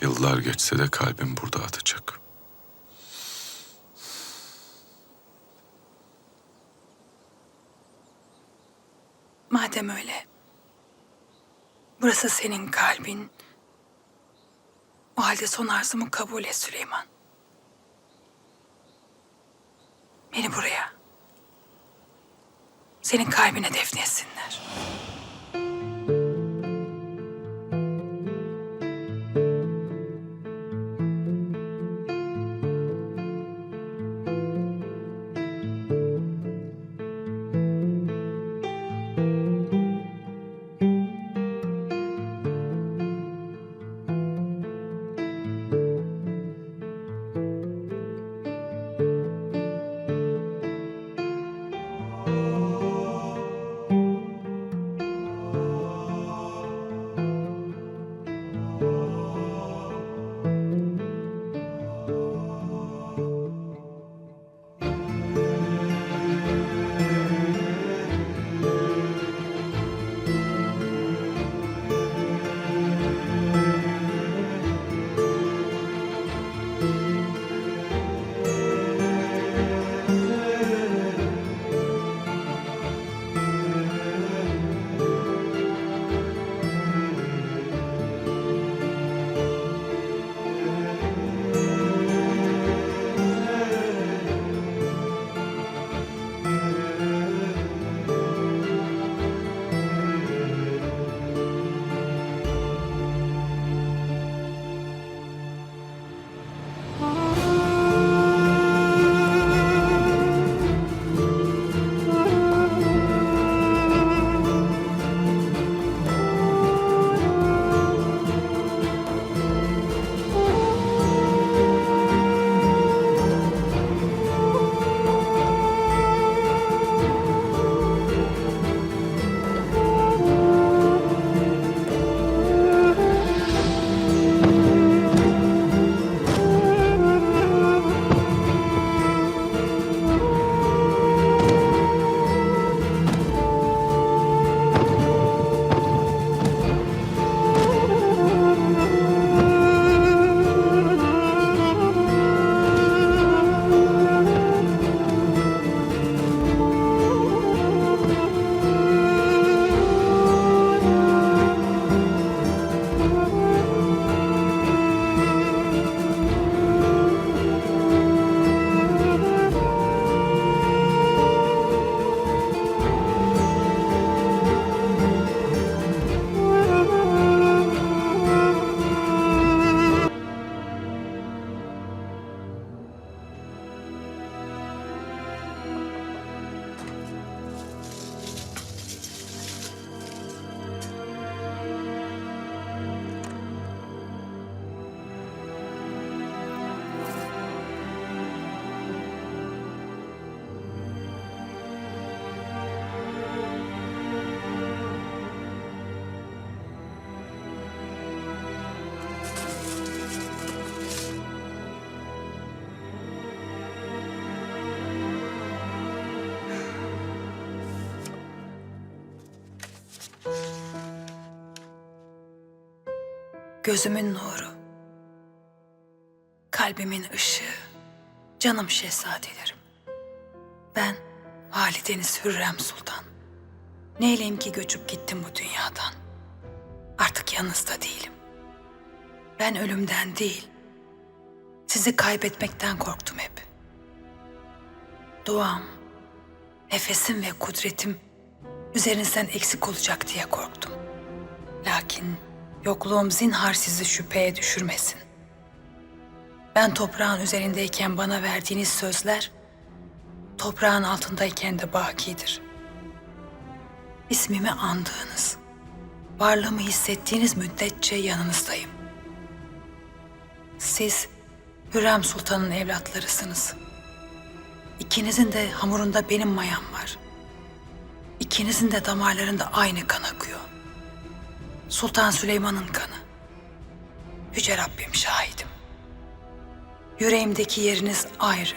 Yıllar geçse de kalbim burada atacak. Madem öyle. Burası senin kalbin. O halde son arzumu kabul et Süleyman. Beni buraya. Senin kalbine defnetsinler. Gözümün nuru. Kalbimin ışığı. Canım şehzadelerim. Ben valideniz Hürrem Sultan. Neyleyim ki göçüp gittim bu dünyadan. Artık yanınızda değilim. Ben ölümden değil, sizi kaybetmekten korktum hep. Duam, nefesim ve kudretim üzerinizden eksik olacak diye korktum. Lakin yokluğum zinhar sizi şüpheye düşürmesin. Ben toprağın üzerindeyken bana verdiğiniz sözler, toprağın altındayken de bakidir. İsmimi andığınız, varlığımı hissettiğiniz müddetçe yanınızdayım. Siz Hürrem Sultan'ın evlatlarısınız. İkinizin de hamurunda benim mayam var. İkinizin de damarlarında aynı kan akıyor. Sultan Süleyman'ın kanı. Yüce Rabbim şahidim. Yüreğimdeki yeriniz ayrı.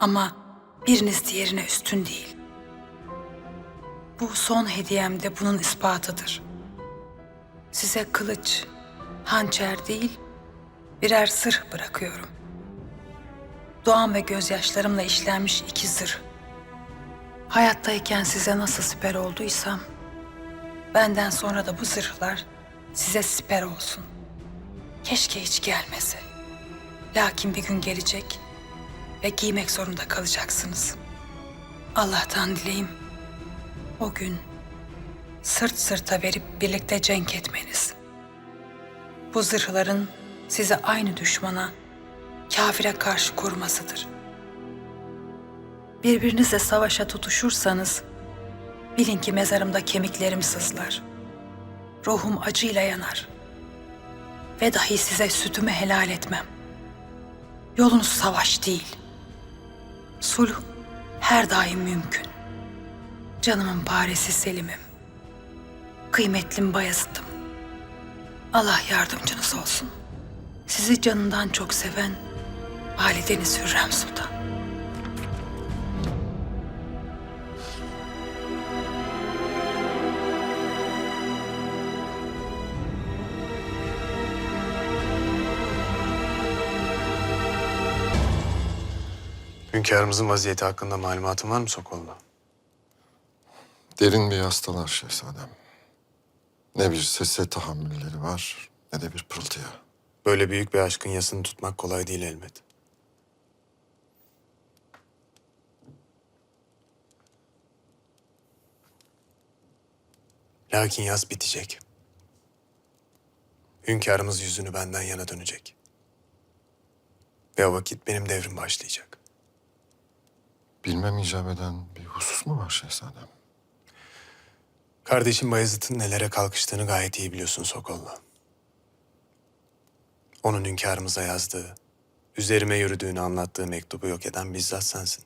Ama biriniz diğerine üstün değil. Bu son hediyem de bunun ispatıdır. Size kılıç, hançer değil, birer zırh bırakıyorum. Doğan ve gözyaşlarımla işlenmiş iki zırh. Hayattayken size nasıl siper olduysam, benden sonra da bu zırhlar size siper olsun. Keşke hiç gelmese. Lakin bir gün gelecek ve giymek zorunda kalacaksınız. Allah'tan dileyim o gün sırt sırta verip birlikte cenk etmeniz. Bu zırhların size aynı düşmana, kafire karşı korumasıdır. Birbirinizle savaşa tutuşursanız, bilin ki mezarımda kemiklerim sızlar. Ruhum acıyla yanar. Ve dahi size sütümü helal etmem. Yolunuz savaş değil. Sulh her daim mümkün. Canımın paresi Selim'im. Kıymetlim Bayezid'im. Allah yardımcınız olsun. Sizi canından çok seven Valideniz Hürrem Sultan. Hünkârımızın vaziyeti hakkında malumatın var mı Sokollu? Derin bir hastalar şehzadem. Ne bir sese tahammülleri var ne de bir pırıltıya. Böyle büyük bir aşkın yasını tutmak kolay değil elbet. Lakin yaz bitecek. Hünkârımız yüzünü benden yana dönecek. Ve o vakit benim devrim başlayacak. Bilmem icap eden bir husus mu var şehzadem? Kardeşim Bayezid'in nelere kalkıştığını gayet iyi biliyorsun Sokollu. Onun hünkârımıza yazdığı, üzerime yürüdüğünü anlattığı mektubu yok eden bizzat sensin.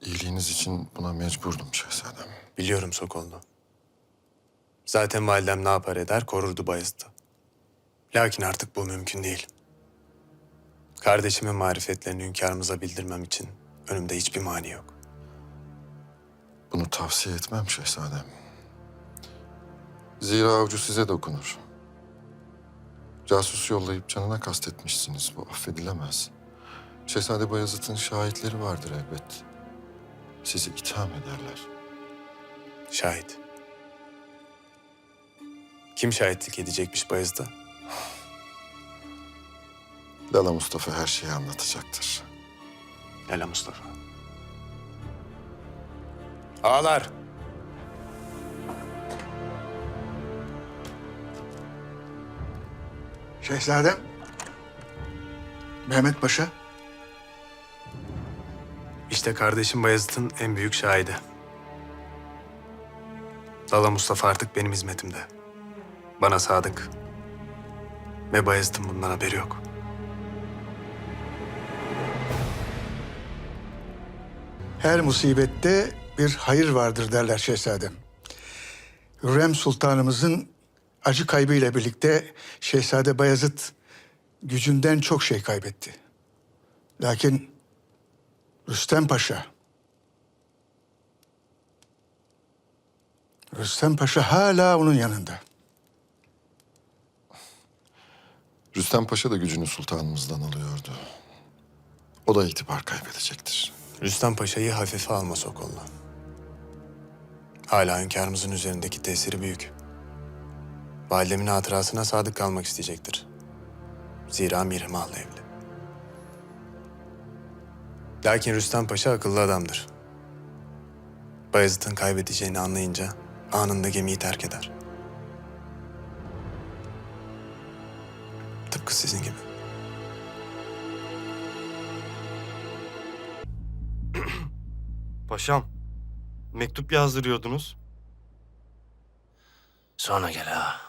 İyiliğiniz için buna mecburdum şehzadem. Biliyorum Sokollu. Zaten validem ne yapar eder korurdu Bayezid'i. Lakin artık bu mümkün değil. Kardeşimin marifetlerini hünkârımıza bildirmem için önümde hiçbir mani yok. Bunu tavsiye etmem şehzadem. Zira avcı size dokunur. Casus yollayıp canına kastetmişsiniz. Bu affedilemez. Şehzade Bayezid'in şahitleri vardır elbet. Sizi itham ederler. Şahit. Kim şahitlik edecekmiş Bayezid'e? Lala Mustafa her şeyi anlatacaktır. Lala Mustafa. Ağlar. Şehzadem. Mehmet Paşa. İşte kardeşim Bayezid'in en büyük şahidi. Lala Mustafa artık benim hizmetimde. Bana sadık. Ve Bayezid'in bundan haberi yok. Her musibette bir hayır vardır derler şehzadem. Hürrem Sultanımızın acı kaybıyla birlikte Şehzade Bayezid gücünden çok şey kaybetti. Lakin Rüstem Paşa Rüstem Paşa hala onun yanında. Rüstem Paşa da gücünü sultanımızdan alıyordu. O da itibar kaybedecektir. Rüstem Paşa'yı hafife alma Sokollu. Hala hünkârımızın üzerindeki tesiri büyük. Validemin hatırasına sadık kalmak isteyecektir. Zira Mihrimah'la evli. Lakin Rüstem Paşa akıllı adamdır. Bayezid'in kaybedeceğini anlayınca anında gemiyi terk eder. Tıpkı sizin gibi. Paşam, mektup yazdırıyordunuz. Sonra gel ha.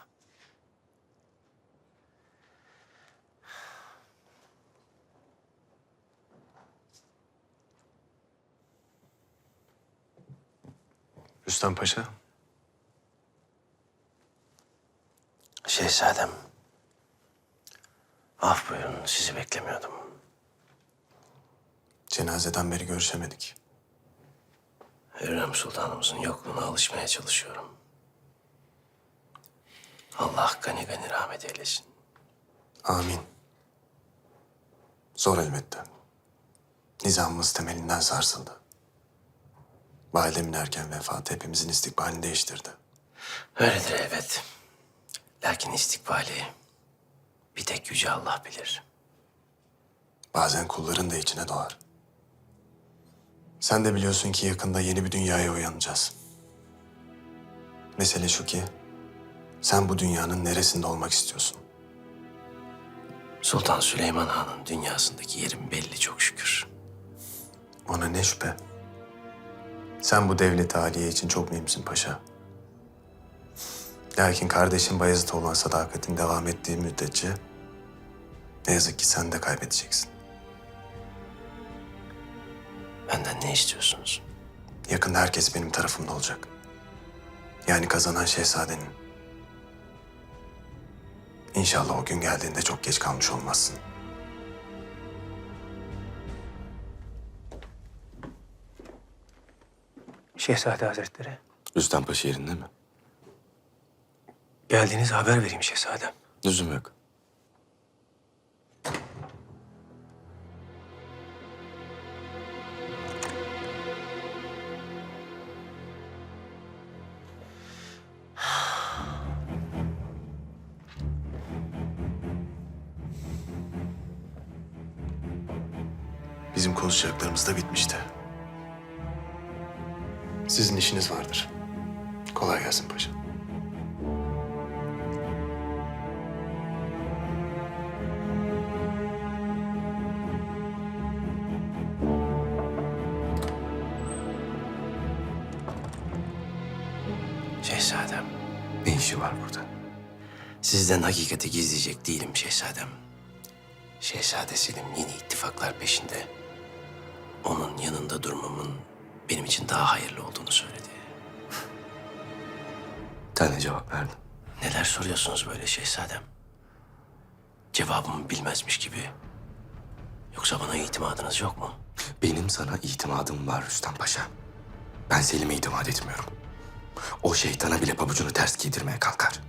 Rüstem Paşa, Şehzadem. Af buyurun sizi beklemiyordum. cenazeden beri görüşemedik. Hürrem Sultanımızın yokluğuna alışmaya çalışıyorum. Allah gani gani rahmet eylesin. Amin. Zor elbette. Nizamımız temelinden sarsıldı. Validemin erken vefatı hepimizin istikbalini değiştirdi. Öyledir elbet. Lakin istikbali bir tek Yüce Allah bilir. Bazen kulların da içine doğar. Sen de biliyorsun ki yakında yeni bir dünyaya uyanacağız. Mesele şu ki, sen bu dünyanın neresinde olmak istiyorsun? Sultan Süleyman Han'ın dünyasındaki yerim belli çok şükür. Ona ne şüphe. Sen bu devlet aliye için çok mühimsin paşa. Lakin kardeşin Bayezid'e olan sadakatin devam ettiği müddetçe ne yazık ki sen de kaybedeceksin. Benden ne istiyorsunuz? Yakında herkes benim tarafımda olacak. Yani kazanan şehzadenin. İnşallah o gün geldiğinde çok geç kalmış olmazsın. Şehzade Hazretleri. Rüstem Paşa yerinde mi? Geldiğinizi haber vereyim şehzadem. Lüzum yok. Konuşacaklarımız da bitmişti. Sizin işiniz vardır. Kolay gelsin paşa. Şehzadem, Ne işi var burada? sizden hakikati gizleyecek değilim şehzadem. Şehzade Selim yeni ittifaklar peşinde. Onun yanında durmamın benim için daha hayırlı olduğunu söyledi. Sen ne cevap verdin? Neler soruyorsunuz böyle şehzadem? Cevabımı bilmezmiş gibi. Yoksa bana itimadınız yok mu? Benim sana itimadım var Rüstem Paşa. Ben Selim'e itimat etmiyorum. O şeytana bile pabucunu ters giydirmeye kalkar.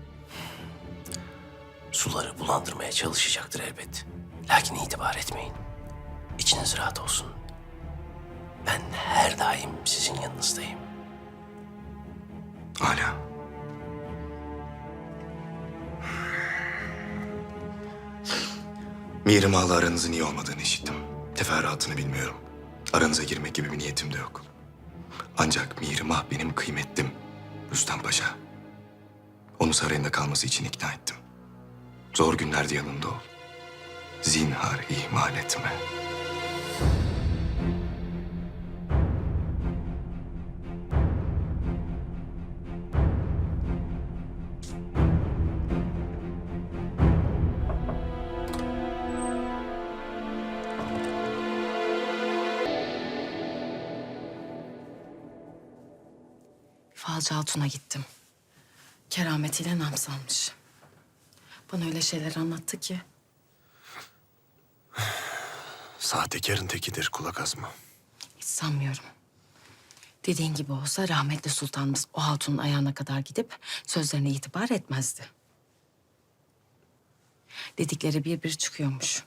Suları bulandırmaya çalışacaktır elbet. Lakin itibar etmeyin. İçiniz rahat olsun. Ben her daim sizin yanınızdayım. Hala. Mihrimah'la aranızın iyi olmadığını işittim. Teferruatını bilmiyorum. Aranıza girmek gibi bir niyetim de yok. Ancak Mihrimah benim kıymetlim. Rüstem Paşa. Onu sarayında kalması için ikna ettim. Zor günlerde yanında ol. Zinhar ihmal etme. Falcı Hatun'a gittim. Kerametiyle nam salmış. Bana öyle şeyler anlattı ki. Sahtekarın tekidir kulak asma. Hiç sanmıyorum. Dediğin gibi olsa rahmetli sultanımız o hatunun ayağına kadar gidip sözlerine itibar etmezdi. Dedikleri bir bir çıkıyormuş.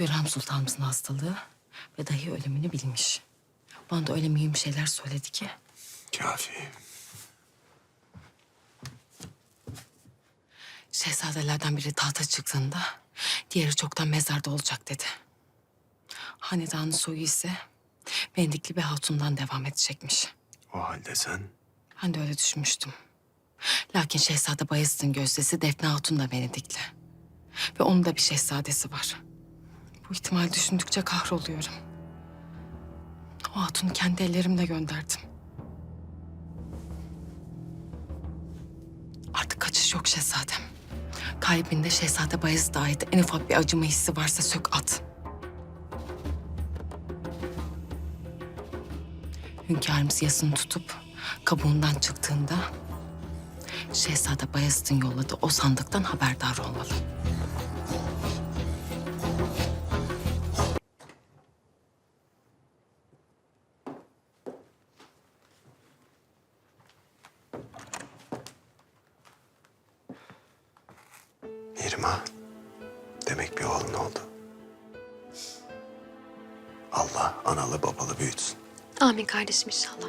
Hürrem sultanımızın hastalığı ve dahi ölümünü bilmiş. Bana da öyle mühim şeyler söyledi ki. Kafi. Şehzadelerden biri tahta çıktığında diğeri çoktan mezarda olacak dedi. Hanedanın soyu ise Vendikli bir hatundan devam edecekmiş. O halde sen Ben de öyle düşünmüştüm. Lakin Şehzade Bayezid'in gözdesi Defne Hatun da Venedikli. Ve onun da bir şehzadesi var. Bu ihtimal düşündükçe kahroluyorum. O hatunu kendi ellerimle gönderdim. Kaçış yok şehzadem. Kalbinde Şehzade Bayezid'e ait en ufak bir acıma hissi varsa sök at. Hünkârımız yasını tutup kabuğundan çıktığında Şehzade Bayezid'in yolladığı o sandıktan haberdar olmalı. Kardeşim inşallah.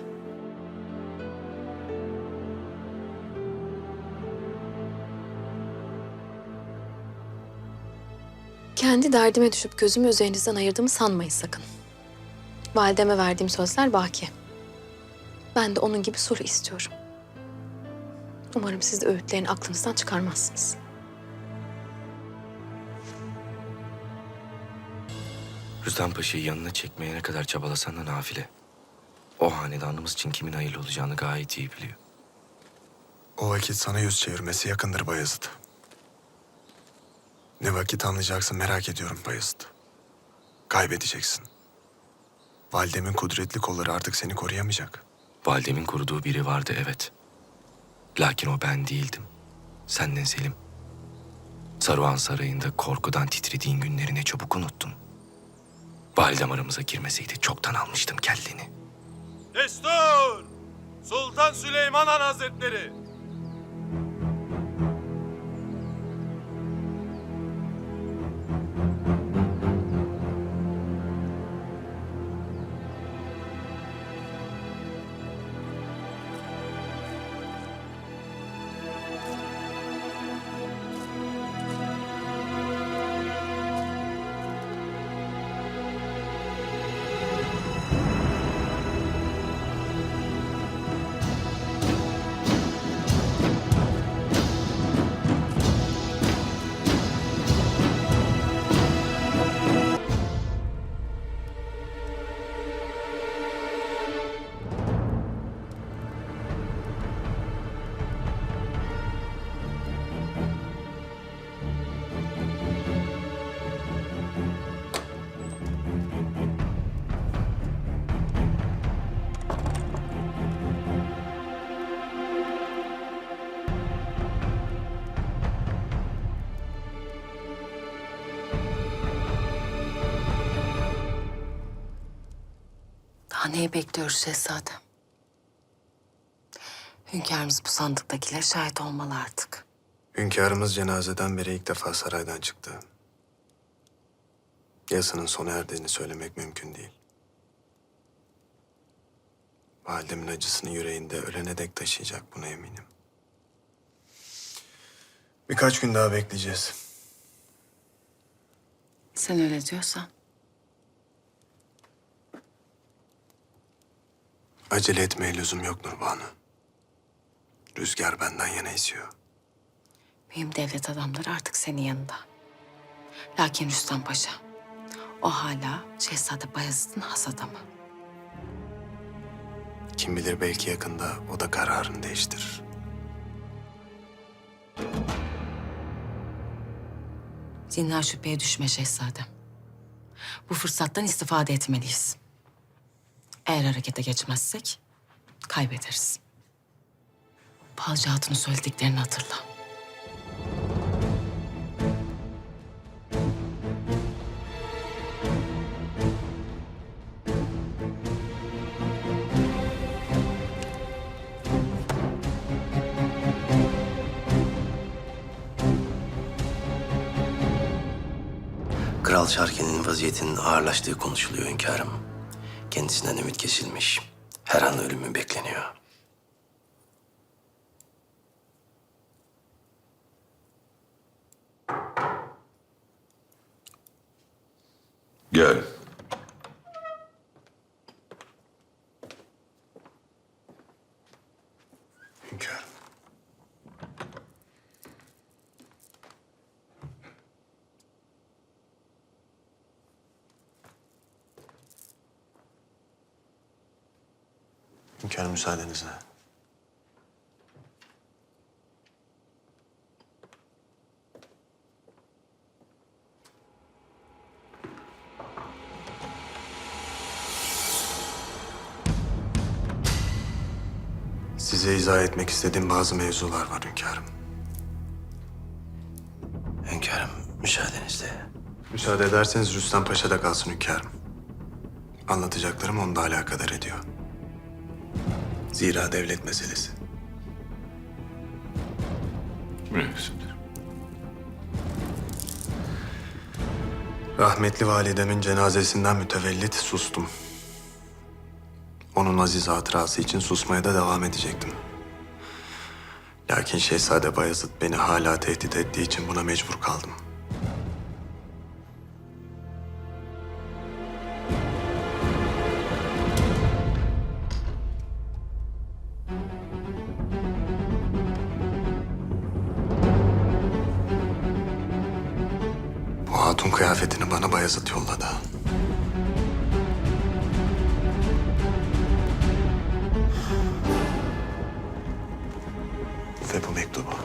Kendi derdime düşüp gözümü üzerinizden ayırdığımı sanmayın sakın. Valideme verdiğim sözler baki. Ben de onun gibi soru istiyorum. Umarım siz de öğütlerini aklınızdan çıkarmazsınız. Rüstem Paşa'yı yanına çekmeye ne kadar çabalasan da nafile. O hanedanımız için kimin hayırlı olacağını gayet iyi biliyor. O vakit sana yüz çevirmesi yakındır Bayezid. Ne vakit anlayacaksın merak ediyorum Bayezid. Kaybedeceksin. Validemin kudretli kolları artık seni koruyamayacak. Validemin koruduğu biri vardı evet. Lakin o ben değildim. Senden Selim. Saruhan Sarayı'nda korkudan titrediğin günleri ne çabuk unuttun. Validem aramıza girmeseydi çoktan almıştım kelleni. Destur! Sultan Süleyman Han Hazretleri! Daha neyi bekliyoruz şehzadem? Hünkârımız bu sandıktakilere şahit olmalı artık. Hünkârımız cenazeden beri ilk defa saraydan çıktı. Yasının sona erdiğini söylemek mümkün değil. Validemin acısını yüreğinde ölene dek taşıyacak buna eminim. Birkaç gün daha bekleyeceğiz. Sen öyle diyorsan. Acele etmeye lüzum yok Nurbanu. Rüzgar benden yana esiyor. Mühim devlet adamları artık senin yanında. Lakin Rüstem Paşa, o hala Şehzade Bayezid'in has adamı. Kim bilir belki yakında o da kararını değiştirir. Zinhar şüpheye düşme şehzadem. Bu fırsattan istifade etmeliyiz. Eğer harekete geçmezsek kaybederiz. Balcı Hatun'un söylediklerini hatırla. Kral Şarken'in vaziyetinin ağırlaştığı konuşuluyor hünkârım. Kendisinden ümit kesilmiş. Her an ölümü bekleniyor. Gel. Hünkârım müsaadenizle. Size izah etmek istediğim bazı mevzular var hünkârım. Hünkârım müsaadenizle. Müsaade ederseniz Rüstem Paşa da kalsın hünkârım. Anlatacaklarım onu da alakadar ediyor. Zira devlet meselesi. Rahmetli validemin cenazesinden mütevellit sustum. Onun aziz hatırası için susmaya da devam edecektim. Lakin Şehzade Bayezid beni hala tehdit ettiği için buna mecbur kaldım. kıyafetini bana Bayezid yolladı. Ve bu mektubu.